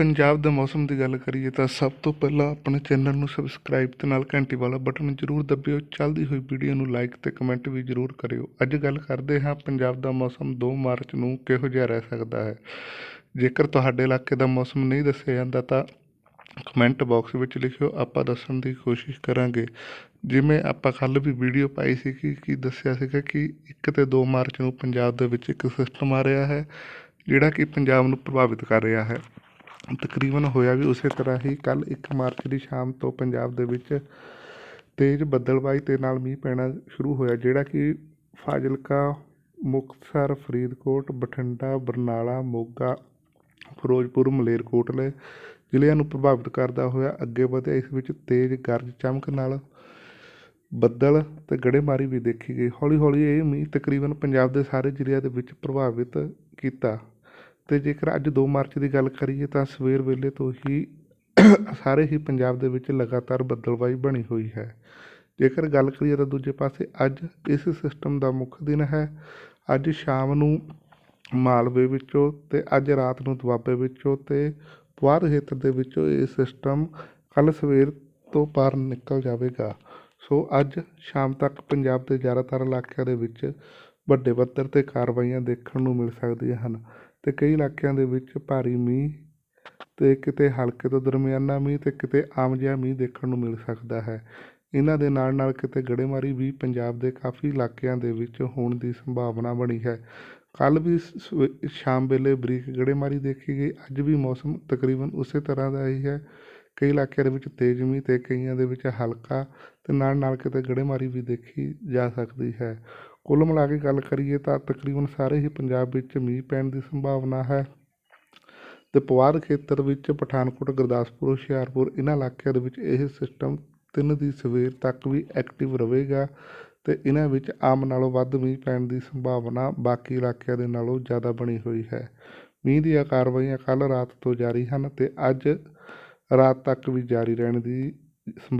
ਪੰਜਾਬ ਦੇ ਮੌਸਮ ਦੀ ਗੱਲ ਕਰੀਏ ਤਾਂ ਸਭ ਤੋਂ ਪਹਿਲਾਂ ਆਪਣੇ ਚੈਨਲ ਨੂੰ ਸਬਸਕ੍ਰਾਈਬ ਤੇ ਨਾਲ ਘੰਟੀ ਵਾਲਾ ਬਟਨ ਜ਼ਰੂਰ ਦਬਿਓ। ਚੱਲਦੀ ਹੋਈ ਵੀਡੀਓ ਨੂੰ ਲਾਈਕ ਤੇ ਕਮੈਂਟ ਵੀ ਜ਼ਰੂਰ ਕਰਿਓ। ਅੱਜ ਗੱਲ ਕਰਦੇ ਹਾਂ ਪੰਜਾਬ ਦਾ ਮੌਸਮ 2 ਮਾਰਚ ਨੂੰ ਕਿਹੋ ਜਿਹਾ ਰਹਿ ਸਕਦਾ ਹੈ। ਜੇਕਰ ਤੁਹਾਡੇ ਇਲਾਕੇ ਦਾ ਮੌਸਮ ਨਹੀਂ ਦੱਸਿਆ ਜਾਂਦਾ ਤਾਂ ਕਮੈਂਟ ਬਾਕਸ ਵਿੱਚ ਲਿਖਿਓ। ਆਪਾਂ ਦੱਸਣ ਦੀ ਕੋਸ਼ਿਸ਼ ਕਰਾਂਗੇ। ਜਿਵੇਂ ਆਪਾਂ ਕੱਲ ਵੀ ਵੀਡੀਓ ਪਾਈ ਸੀ ਕਿ ਕੀ ਦੱਸਿਆ ਸੀਗਾ ਕਿ 1 ਤੇ 2 ਮਾਰਚ ਨੂੰ ਪੰਜਾਬ ਦੇ ਵਿੱਚ ਇੱਕ ਸਿਸਟਮ ਆ ਰਿਹਾ ਹੈ, ਜਿਹੜਾ ਕਿ ਪੰਜਾਬ ਨੂੰ ਪ੍ਰਭਾਵਿਤ ਕਰ ਰਿਹਾ ਹੈ। ਤਕਰੀਬਨ ਹੋਇਆ ਵੀ ਉਸੇ ਤਰ੍ਹਾਂ ਹੀ ਕੱਲ੍ਹ ਇੱਕ ਮਾਰਚ ਦੀ ਸ਼ਾਮ ਤੋਂ ਪੰਜਾਬ ਦੇ ਵਿੱਚ ਤੇਜ਼ ਬੱਦਲਬਾਈ ਤੇ ਨਾਲ ਮੀਂਹ ਪੈਣਾ ਸ਼ੁਰੂ ਹੋਇਆ, ਜਿਹੜਾ ਕਿ ਫਾਜ਼ਿਲਕਾ, ਮੁਕਤਸਰ, ਫਰੀਦਕੋਟ, ਬਠਿੰਡਾ, ਬਰਨਾਲਾ, ਮੋਗਾ, ਫਿਰੋਜ਼ਪੁਰ ਮਲੇਰਕੋਟਲੇ ਜ਼ਿਲ੍ਹਿਆਂ ਨੂੰ ਪ੍ਰਭਾਵਿਤ ਕਰਦਾ ਹੋਇਆ ਅੱਗੇ ਵਧਿਆ, ਇਸ ਵਿੱਚ ਤੇਜ਼ ਗਰਜ ਚਮਕ ਨਾਲ ਬੱਦਲ ਤੇ ਗੜੇਮਾਰੀ ਵੀ ਦੇਖੀ ਗਈ। ਹੌਲੀ ਹੌਲੀ ਇਹ ਮੀਂਹ ਤਕਰੀਬਨ ਪੰਜਾਬ ਦੇ ਸਾਰੇ ਜ਼ਿਲ੍ਹਿਆਂ ਦੇ ਵਿੱਚ ਪ੍ਰਭਾਵਿਤ ਕੀਤਾ। ਅਤੇ ਜੇਕਰ ਅੱਜ ਦੋ ਮਾਰਚ ਦੀ ਗੱਲ ਕਰੀਏ ਤਾਂ ਸਵੇਰ ਵੇਲੇ ਤੋਂ ਹੀ ਸਾਰੇ ਹੀ ਪੰਜਾਬ ਦੇ ਵਿੱਚ ਲਗਾਤਾਰ ਬੱਦਲਬਾਈ ਬਣੀ ਹੋਈ ਹੈ। ਜੇਕਰ ਗੱਲ ਕਰੀਏ ਤਾਂ ਦੂਜੇ ਪਾਸੇ ਅੱਜ ਇਸ ਸਿਸਟਮ ਦਾ ਮੁੱਖ ਦਿਨ ਹੈ। ਅੱਜ ਸ਼ਾਮ ਨੂੰ ਮਾਲਵੇ ਵਿੱਚੋਂ ਤੇ ਅੱਜ ਰਾਤ ਨੂੰ ਦੁਆਬੇ ਵਿੱਚੋਂ ਤੇ ਪੁਆਧ ਖੇਤਰ ਦੇ ਵਿੱਚੋਂ ਇਹ ਸਿਸਟਮ ਕੱਲ ਸਵੇਰ ਤੋਂ ਪਾਰ ਨਿਕਲ ਜਾਵੇਗਾ। ਸੋ ਅੱਜ ਸ਼ਾਮ ਤੱਕ ਪੰਜਾਬ ਦੇ ਜ਼ਿਆਦਾਤਰ ਇਲਾਕਿਆਂ ਦੇ ਵਿੱਚ ਵੱਡੇ ਪੱਧਰ ਤੇ ਕਾਰਵਾਈਆਂ ਦੇਖਣ ਨੂੰ ਮਿਲ ਸਕਦੀਆਂ ਹਨ ਅਤੇ ਕਈ ਇਲਾਕਿਆਂ ਦੇ ਵਿੱਚ ਭਾਰੀ ਮੀਂਹ ਅਤੇ ਕਿਤੇ ਹਲਕੇ ਤੋਂ ਦਰਮਿਆਨਾ ਮੀਂਹ ਅਤੇ ਕਿਤੇ ਆਮ ਜਿਹਾ ਮੀਂਹ ਦੇਖਣ ਨੂੰ ਮਿਲ ਸਕਦਾ ਹੈ। ਇਹਨਾਂ ਦੇ ਨਾਲ ਨਾਲ ਕਿਤੇ ਗੜੇਮਾਰੀ ਵੀ ਪੰਜਾਬ ਦੇ ਕਾਫੀ ਇਲਾਕਿਆਂ ਦੇ ਵਿੱਚ ਹੋਣ ਦੀ ਸੰਭਾਵਨਾ ਬਣੀ ਹੈ। ਕੱਲ੍ਹ ਵੀ ਸਵੇ- ਸ਼ਾਮ ਵੇਲੇ ਬਰੀਕ ਗੜੇਮਾਰੀ ਦੇਖੀ ਗਈ। ਅੱਜ ਵੀ ਮੌਸਮ ਤਕਰੀਬਨ ਉਸੇ ਤਰ੍ਹਾਂ ਦਾ ਹੀ ਹੈ। ਕਈ ਇਲਾਕਿਆਂ ਦੇ ਵਿੱਚ ਤੇਜ਼ ਮੀਂਹ ਅਤੇ ਕਈਆਂ ਦੇ ਵਿੱਚ ਹਲਕਾ ਅਤੇ ਨਾਲ ਨਾਲ ਕਿਤੇ ਗੜੇਮਾਰੀ ਵੀ ਦੇਖੀ ਜਾ ਸਕਦੀ ਹੈ। ਕੁੱਲ ਮਿਲਾ ਕੇ ਗੱਲ ਕਰੀਏ ਤਾਂ ਤਕਰੀਬਨ ਸਾਰੇ ਹੀ ਪੰਜਾਬ ਵਿੱਚ ਮੀਂਹ ਪੈਣ ਦੀ ਸੰਭਾਵਨਾ ਹੈ ਅਤੇ ਪਵਾਰ ਖੇਤਰ ਵਿੱਚ ਪਠਾਨਕੋਟ, ਗੁਰਦਾਸਪੁਰ, ਹੁਸ਼ਿਆਰਪੁਰ ਇਹਨਾਂ ਇਲਾਕਿਆਂ ਦੇ ਵਿੱਚ ਇਹ ਸਿਸਟਮ ਤਿੰਨ ਦੀ ਸਵੇਰ ਤੱਕ ਵੀ ਐਕਟਿਵ ਰਹੇਗਾ ਅਤੇ ਇਹਨਾਂ ਵਿੱਚ ਆਮ ਨਾਲੋਂ ਵੱਧ ਮੀਂਹ ਪੈਣ ਦੀ ਸੰਭਾਵਨਾ ਬਾਕੀ ਇਲਾਕਿਆਂ ਦੇ ਨਾਲੋਂ ਜ਼ਿਆਦਾ ਬਣੀ ਹੋਈ ਹੈ। ਮੀਂਹ ਦੀਆਂ ਕਾਰਵਾਈਆਂ ਕੱਲ੍ਹ ਰਾਤ ਤੋਂ ਜਾਰੀ ਹਨ ਅਤੇ ਅੱਜ ਰਾਤ ਤੱਕ ਵੀ ਜਾਰੀ ਰਹਿਣ ਦੀ ਸੰਭ-